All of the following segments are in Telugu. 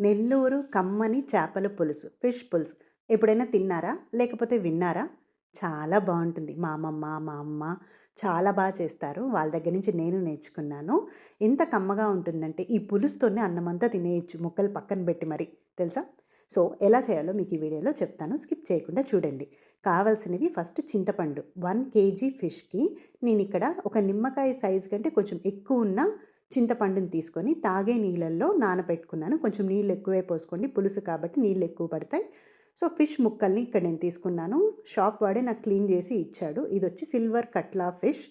నెల్లూరు కమ్మని చేపల పులుసు ఫిష్ పులుసు. ఎప్పుడైనా తిన్నారా? లేకపోతే విన్నారా? చాలా బాగుంటుంది. మా అమ్మమ్మ మా అమ్మ చాలా బాగా చేస్తారు. వాళ్ళ దగ్గర నుంచి నేను నేర్చుకున్నాను. ఎంత కమ్మగా ఉంటుందంటే ఈ పులుసుతోనే అన్నమంతా తినేయచ్చు. ముక్కలు పక్కన పెట్టి మరి. తెలుసా? సో ఎలా చేయాలో మీకు ఈ వీడియోలో చెప్తాను. స్కిప్ చేయకుండా చూడండి. కావాల్సినవి ఫస్ట్ చింతపండు. వన్ కేజీ ఫిష్కి నేను ఇక్కడ ఒక నిమ్మకాయ సైజు కంటే కొంచెం ఎక్కువ ఉన్న చింతపండుని తీసుకొని తాగే నీళ్ళల్లో నానబెట్టుకున్నాను. కొంచెం నీళ్ళు ఎక్కువే పోసుకోండి. పులుసు కాబట్టి నీళ్ళు ఎక్కువ పడతాయి. సో ఫిష్ ముక్కల్ని ఇక్కడ నేను తీసుకున్నాను. షాప్ వాడే నాకు క్లీన్ చేసి ఇచ్చాడు. ఇది వచ్చి సిల్వర్ కట్లా ఫిష్.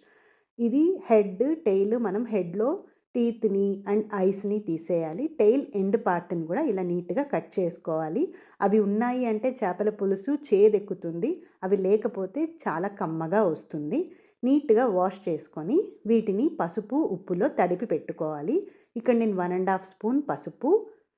ఇది హెడ్ టెయిల్ మనం హెడ్లో టీత్ని అండ్ ఐస్ని తీసేయాలి. టెయిల్ ఎండ్ పార్ట్ని కూడా ఇలా నీట్గా కట్ చేసుకోవాలి. అవి ఉన్నాయి అంటే చేపల పులుసు చేదెక్కుతుంది. అవి లేకపోతే చాలా కమ్మగా వస్తుంది. నీట్గా వాష్ చేసుకొని వీటిని పసుపు ఉప్పులో తడిపి పెట్టుకోవాలి. ఇక్కడ నేను వన్ అండ్ హాఫ్ స్పూన్ పసుపు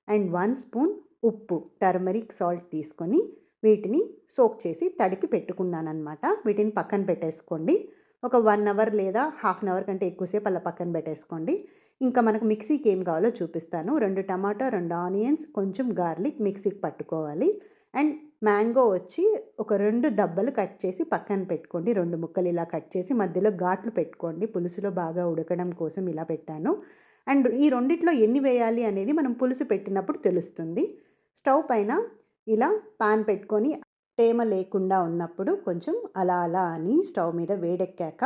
అండ్ వన్ స్పూన్ ఉప్పు టర్మరిక్ సాల్ట్ తీసుకొని వీటిని సోక్ చేసి తడిపి పెట్టుకున్నాను అనమాట వీటిని పక్కన పెట్టేసుకోండి. ఒక వన్ అవర్ లేదా హాఫ్ అన్ అవర్ కంటే ఎక్కువసేపు అలా పక్కన పెట్టేసుకోండి. ఇంకా మనకు మిక్సీకి ఏం కావాలో చూపిస్తాను. రెండు టమాటో రెండు ఆనియన్స్ కొంచెం గార్లిక్ మిక్సీకి పట్టుకోవాలి. అండ్ మ్యాంగో వచ్చి ఒక రెండు దబ్బలు కట్ చేసి పక్కన పెట్టుకోండి. రెండు ముక్కలు ఇలా కట్ చేసి మధ్యలో ఘాట్లు పెట్టుకోండి. పులుసులో బాగా ఉడకడం కోసం ఇలా పెట్టాను. అండ్ ఈ రెండిట్లో ఎన్ని వేయాలి అనేది మనం పులుసు పెట్టినప్పుడు తెలుస్తుంది. స్టవ్ పైన ఇలా పాన్ పెట్టుకొని తేమ లేకుండా ఉన్నప్పుడు కొంచెం అలా అలా అని స్టవ్ మీద వేడెక్కాక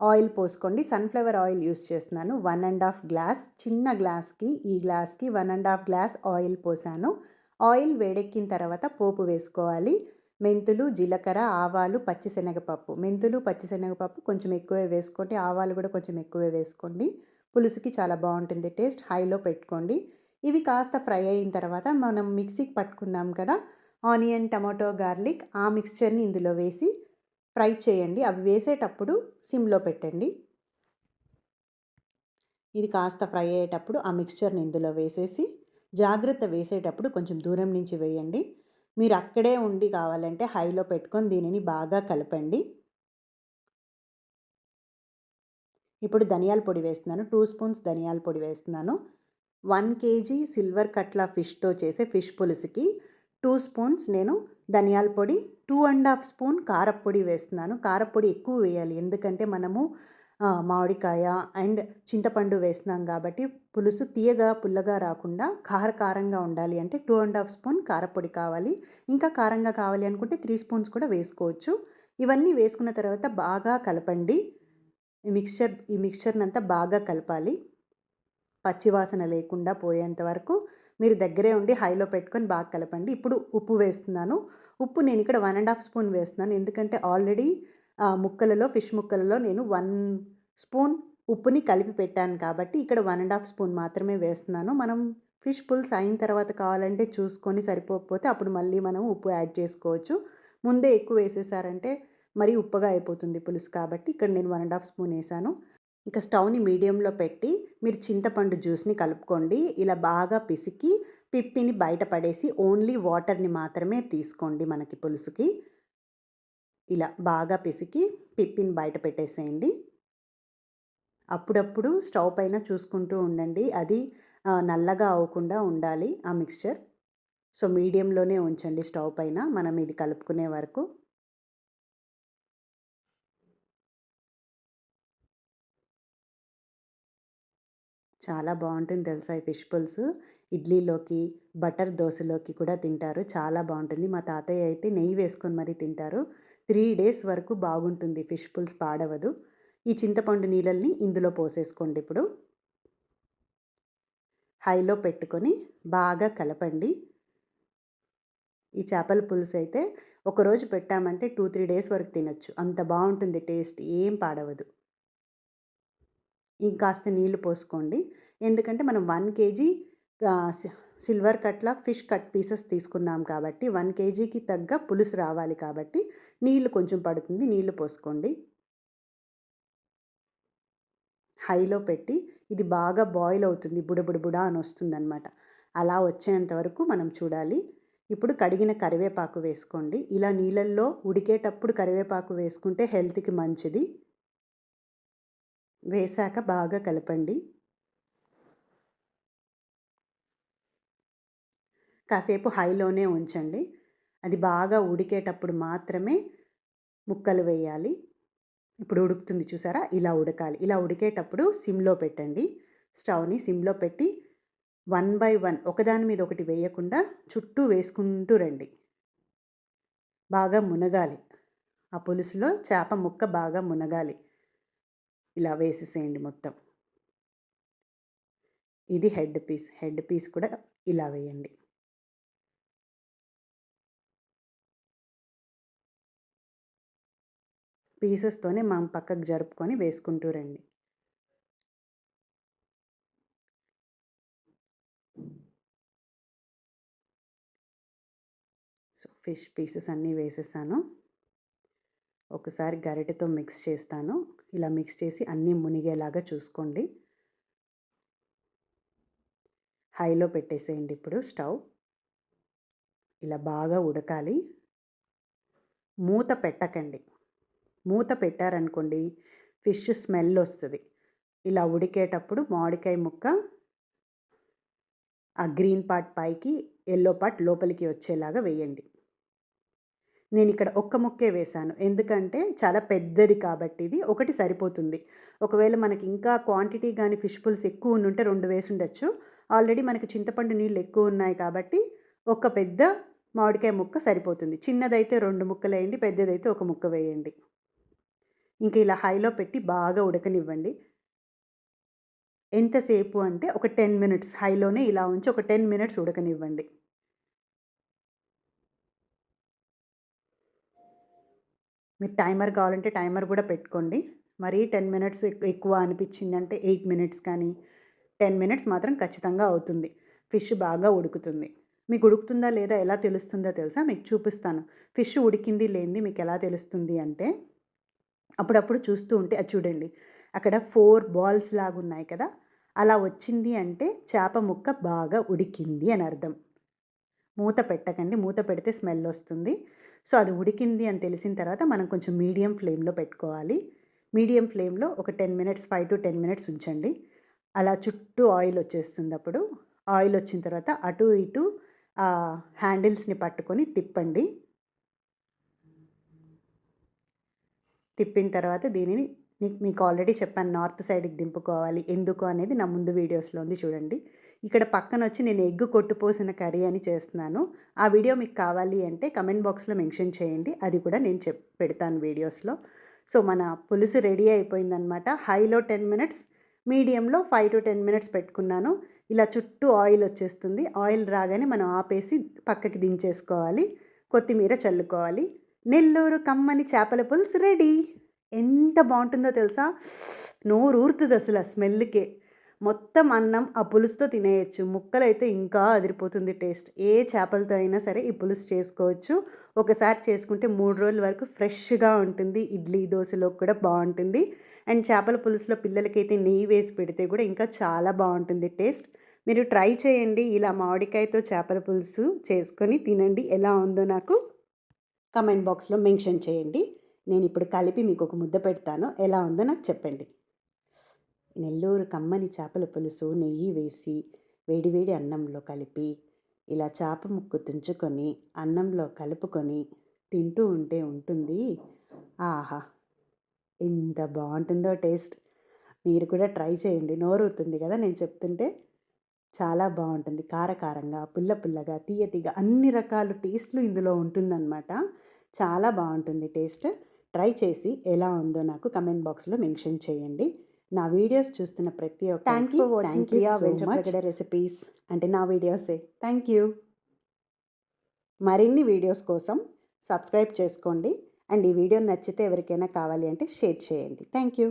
ఆయిల్ పోసుకోండి. సన్ఫ్లవర్ ఆయిల్ యూస్ చేస్తున్నాను. వన్ అండ్ హాఫ్ గ్లాస్ చిన్న గ్లాస్కి ఈ గ్లాస్కి one and half glass oil పోసాను. ఆయిల్ వేడెక్కిన తర్వాత పోపు వేసుకోవాలి. మెంతులు జీలకర్ర ఆవాలు పచ్చిశనగపప్పు. మెంతులు పచ్చిశనగపప్పు కొంచెం ఎక్కువే వేసుకోండి. ఆవాలు కూడా కొంచెం ఎక్కువే వేసుకోండి. పులుసుకి చాలా బాగుంటుంది టేస్ట్. హైలో పెట్టుకోండి. ఇవి కాస్త ఫ్రై అయిన తర్వాత మనం మిక్సీకి పట్టుకున్నాం కదా. ఆనియన్ టమాటో గార్లిక్ ఆ మిక్స్చర్ని ఇందులో వేసి ఫ్రై చేయండి. అవి వేసేటప్పుడు సిమ్లో పెట్టండి. ఇది కాస్త ఫ్రై అయ్యేటప్పుడు ఆ మిక్స్చర్ని ఇందులో వేసేసి జాగ్రత్త వేసేటప్పుడు కొంచెం దూరం నుంచి వేయండి. మీరు అక్కడే ఉండి కావాలంటే హైలో పెట్టుకొని దీనిని బాగా కలపండి. ఇప్పుడు ధనియాల పొడి వేస్తున్నాను. టూ స్పూన్స్ ధనియాల పొడి వేస్తున్నాను. వన్ కేజీ సిల్వర్ కట్ల ఫిష్తో చేసే ఫిష్ పులుసుకి టూ స్పూన్స్ నేను ధనియాల పొడి టూ అండ్ హాఫ్ స్పూన్ కారపొడి వేస్తున్నాను. కారపొడి ఎక్కువ వేయాలి. ఎందుకంటే మనము మామిడికాయ అండ్ చింతపండు వేస్తున్నాం కాబట్టి పులుసు తీయగా పుల్లగా రాకుండా కార కారంగా ఉండాలి అంటే టూ అండ్ హాఫ్ స్పూన్ కారపొడి కావాలి. ఇంకా కారంగా కావాలి అనుకుంటే త్రీ స్పూన్స్ కూడా వేసుకోవచ్చు. ఇవన్నీ వేసుకున్న తర్వాత బాగా కలపండి. ఈ మిక్స్చర్ ఈ మిక్స్చర్ని అంతా బాగా కలపాలి. పచ్చివాసన లేకుండా పోయేంత వరకు మీరు దగ్గరే ఉండి హైలో పెట్టుకొని బాగా కలపండి. ఇప్పుడు ఉప్పు వేస్తున్నాను. ఉప్పు నేను ఇక్కడ వన్ అండ్ హాఫ్ స్పూన్ వేస్తున్నాను. ఎందుకంటే ఆల్రెడీ ముక్కలలో ఫిష్ ముక్కలలో నేను వన్ స్పూన్ ఉప్పుని కలిపి పెట్టాను కాబట్టి ఇక్కడ వన్ అండ్ హాఫ్ స్పూన్ మాత్రమే వేస్తున్నాను. మనం ఫిష్ పుల్స్ అయిన తర్వాత కావాలంటే చూసుకొని సరిపోకపోతే అప్పుడు మళ్ళీ మనం ఉప్పు యాడ్ చేసుకోవచ్చు. ముందే ఎక్కువ వేసేసారంటే మరీ ఉప్పుగా అయిపోతుంది పులుసు కాబట్టి ఇక్కడ నేను వన్ అండ్ హాఫ్ స్పూన్ వేసాను. ఇంకా స్టవ్ని మీడియంలో పెట్టి మీరు చింతపండు జ్యూస్ని కలుపుకోండి. ఇలా బాగా పిసికి పిప్పిని బయట పడేసి ఓన్లీ వాటర్ని మాత్రమే తీసుకోండి మనకి పులుసుకి. ఇలా బాగా పిసికి పిప్పిని బయట పెట్టేసేయండి. అప్పుడప్పుడు స్టవ్ పైన చూసుకుంటూ ఉండండి. అది నల్లగా అవ్వకుండా ఉండాలి ఆ మిక్స్చర్. సో మీడియంలోనే ఉంచండి స్టవ్ పైన. మనం ఇది కలుపుకునే వరకు. చాలా బాగుంటుంది తెలుసా ఈ ఫిష్ పులుసు? ఇడ్లీలోకి బటర్ దోశలోకి కూడా తింటారు. చాలా బాగుంటుంది. మా తాతయ్య అయితే నెయ్యి వేసుకొని మరీ తింటారు. త్రీ డేస్ వరకు బాగుంటుంది. ఫిష్ పుల్స్ పాడవదు. ఈ చింతపండు నీళ్ళల్ని ఇందులో పోసేసుకోండి ఇప్పుడు. హైలో పెట్టుకొని బాగా కలపండి. ఈ చేపల పులుసు అయితే ఒకరోజు పెట్టామంటే టూ త్రీ డేస్ వరకు తినొచ్చు. అంత బాగుంటుంది టేస్ట్. ఏం పాడవదు. ఇంకాస్త నీళ్ళు పోసుకోండి. ఎందుకంటే మనం వన్ కేజీ సిల్వర్ కట్ల ఫిష్ కట్ పీసెస్ తీసుకున్నాం కాబట్టి వన్ కేజీకి తగ్గ పులుసు రావాలి కాబట్టి నీళ్ళు కొంచెం పడుతుంది. నీళ్ళు పోసుకోండి. హైలో పెట్టి ఇది బాగా బాయిల్ అవుతుంది. బుడబుడబుడా అని వస్తుందన్నమాట. అలా వచ్చేంత వరకు మనం చూడాలి. ఇప్పుడు కడిగిన కరివేపాకు వేసుకోండి. ఇలా నీళ్ళల్లో ఉడికేటప్పుడు కరివేపాకు వేసుకుంటే హెల్త్కి మంచిది. వేశాక బాగా కలపండి. కాసేపు హైలోనే ఉంచండి. అది బాగా ఉడికేటప్పుడు మాత్రమే ముక్కలు వేయాలి. ఇప్పుడు ఉడుకుతుంది చూసారా? ఇలా ఉడకాలి. ఇలా ఉడికేటప్పుడు సిమ్లో పెట్టండి. స్టవ్ని సిమ్లో పెట్టి వన్ బై వన్ ఒకదాని మీద ఒకటి వేయకుండా చుట్టూ వేసుకుంటూ రండి. బాగా మునగాలి. ఆ పులుసులో చేప ముక్క బాగా మునగాలి. ఇలా వేసేసేయండి మొత్తం. ఇది హెడ్ పీస్. హెడ్ పీస్ కూడా ఇలా వేయండి. పీసెస్తోనే మనం పక్కకు జరుపుకొని వేసుకుంటూ రండి. సో ఫిష్ పీసెస్ అన్నీ వేసేసాను. ఒకసారి గరిటెతో మిక్స్ చేస్తాను. ఇలా మిక్స్ చేసి అన్నీ మునిగేలాగా చూసుకోండి. హైలో పెట్టేసేయండి ఇప్పుడు స్టవ్. ఇలా బాగా ఉడకాలి. మూత పెట్టకండి. మూత పెట్టారనుకోండి ఫిష్ స్మెల్ వస్తుంది. ఇలా ఉడికేటప్పుడు మామిడికాయ ముక్క ఆ గ్రీన్ పార్ట్ పైకి ఎల్లో పార్ట్ లోపలికి వచ్చేలాగా వేయండి. నేను ఇక్కడ ఒక్క ముక్కే వేశాను ఎందుకంటే చాలా పెద్దది కాబట్టి ఇది ఒకటి సరిపోతుంది. ఒకవేళ మనకి ఇంకా క్వాంటిటీ కానీ ఫిష్ పుల్స్ ఎక్కువ ఉంటే రెండు వేసి ఉండొచ్చు ఆల్రెడీ మనకి చింతపండు నీళ్ళు ఎక్కువ ఉన్నాయి కాబట్టి ఒక పెద్ద మామిడికాయ ముక్క సరిపోతుంది. చిన్నదైతే రెండు ముక్కలు వేయండి పెద్దదైతే ఒక ముక్క వేయండి. ఇంక ఇలా హైలో పెట్టి బాగా ఉడకనివ్వండి. ఎంతసేపు అంటే ఒక టెన్ మినిట్స్ హైలోనే ఇలా ఉంచి ఒక టెన్ మినిట్స్ ఉడకనివ్వండి. మీరు టైమర్ కావాలంటే టైమర్ కూడా పెట్టుకోండి. మరీ టెన్ మినిట్స్ ఎక్కువ అనిపించిందంటే ఎయిట్ మినిట్స్ కానీ టెన్ మినిట్స్ మాత్రం ఖచ్చితంగా అవుతుంది. ఫిష్ బాగా ఉడుకుతుంది. మీకు ఉడుకుతుందా లేదా ఎలా తెలుస్తుందో తెలుసా? మీకు చూపిస్తాను. ఫిష్ ఉడికింది లేనిది మీకు ఎలా తెలుస్తుంది అంటే అప్పుడప్పుడు చూస్తూ ఉంటే అది చూడండి అక్కడ ఫోర్ బాల్స్ లాగా ఉన్నాయి కదా అలా వచ్చింది అంటే చేప ముక్క బాగా ఉడికింది అని అర్థం. మూత పెట్టకండి మూత పెడితే స్మెల్ వస్తుంది. సో అది ఉడికింది అని తెలిసిన తర్వాత మనం కొంచెం మీడియం ఫ్లేమ్లో పెట్టుకోవాలి. మీడియం ఫ్లేమ్లో ఒక ten minutes five to ten minutes ఉంచండి. అలా చుట్టూ ఆయిల్ వచ్చేస్తుంది అప్పుడు. ఆయిల్ వచ్చిన తర్వాత అటు ఇటు ఆ హ్యాండిల్స్ని పట్టుకొని తిప్పండి. తిప్పిన తర్వాత దీనిని మీకు ఆల్రెడీ చెప్పాను నార్త్ సైడ్కి దింపుకోవాలి. ఎందుకు అనేది నా ముందు వీడియోస్లో ఉంది చూడండి. ఇక్కడ పక్కన వచ్చి నేను ఎగ్గు కొట్టుపోసిన కర్రీ అని చేస్తున్నాను. ఆ వీడియో మీకు కావాలి అంటే కమెంట్ బాక్స్లో మెన్షన్ చేయండి. అది కూడా నేను చెప్ పెడతాను వీడియోస్లో. సో మన పులుసు రెడీ అయిపోయిందనమాట హైలో టెన్ మినిట్స్ మీడియంలో ఫైవ్ టు టెన్ మినిట్స్ పెట్టుకున్నాను. ఇలా చుట్టూ ఆయిల్ వచ్చేస్తుంది. ఆయిల్ రాగానే మనం ఆపేసి పక్కకి దించేసుకోవాలి. కొత్తిమీర చల్లుకోవాలి. నెల్లూరు కమ్మని చేపల పులుసు రెడీ. ఎంత బాగుంటుందో తెలుసా? నోరు ఊరుతుంది అసలు ఆ స్మెల్కే. మొత్తం అన్నం ఆ పులుసుతో తినేయచ్చు. ముక్కలైతే ఇంకా అదిరిపోతుంది టేస్ట్. ఏ చేపలతో అయినా సరే ఈ పులుసు చేసుకోవచ్చు. ఒకసారి చేసుకుంటే మూడు రోజుల వరకు ఫ్రెష్గా ఉంటుంది. ఇడ్లీ దోశలో కూడా బాగుంటుంది. అండ్ చేపల పులుసులో పిల్లలకైతే నెయ్యి వేసి పెడితే కూడా ఇంకా చాలా బాగుంటుంది టేస్ట్. మీరు ట్రై చేయండి. ఇలా మామిడికాయతో చేపల పులుసు చేసుకొని తినండి. ఎలా ఉందో నాకు కమెంట్ బాక్స్లో మెన్షన్ చేయండి. నేను ఇప్పుడు కలిపి మీకు ఒక ముద్ద పెడతాను. ఎలా ఉందో నాకు చెప్పండి. నెల్లూరు కమ్మని చేపల పులుసు నెయ్యి వేసి వేడివేడి అన్నంలో కలిపి ఇలా చేప ముక్కు తుంచుకొని అన్నంలో కలుపుకొని తింటూ ఉంటే ఉంటుంది. ఆహా! ఎంత బాగుంటుందో టేస్ట్. మీరు కూడా ట్రై చేయండి. నోరుతుంది కదా నేను చెప్తుంటే. చాలా బాగుంటుంది కారకారంగా పుల్ల పుల్లగా తీయ తీగ అన్ని రకాల టేస్ట్లు ఇందులో ఉంటుందన్నమాట. చాలా బాగుంటుంది టేస్ట్. ట్రై చేసి ఎలా ఉందో నాకు కమెంట్ బాక్స్లో మెన్షన్ చేయండి. నా వీడియోస్ చూస్తున్న ప్రతి ఒక్క thanks for watching Priya Ventrapragada recipes అంటే నా వీడియోసే. థ్యాంక్ యూ మరిన్ని వీడియోస్ కోసం సబ్స్క్రైబ్ చేసుకోండి. అండ్ ఈ వీడియో నచ్చితే ఎవరికైనా కావాలి అంటే షేర్ చేయండి. Thank you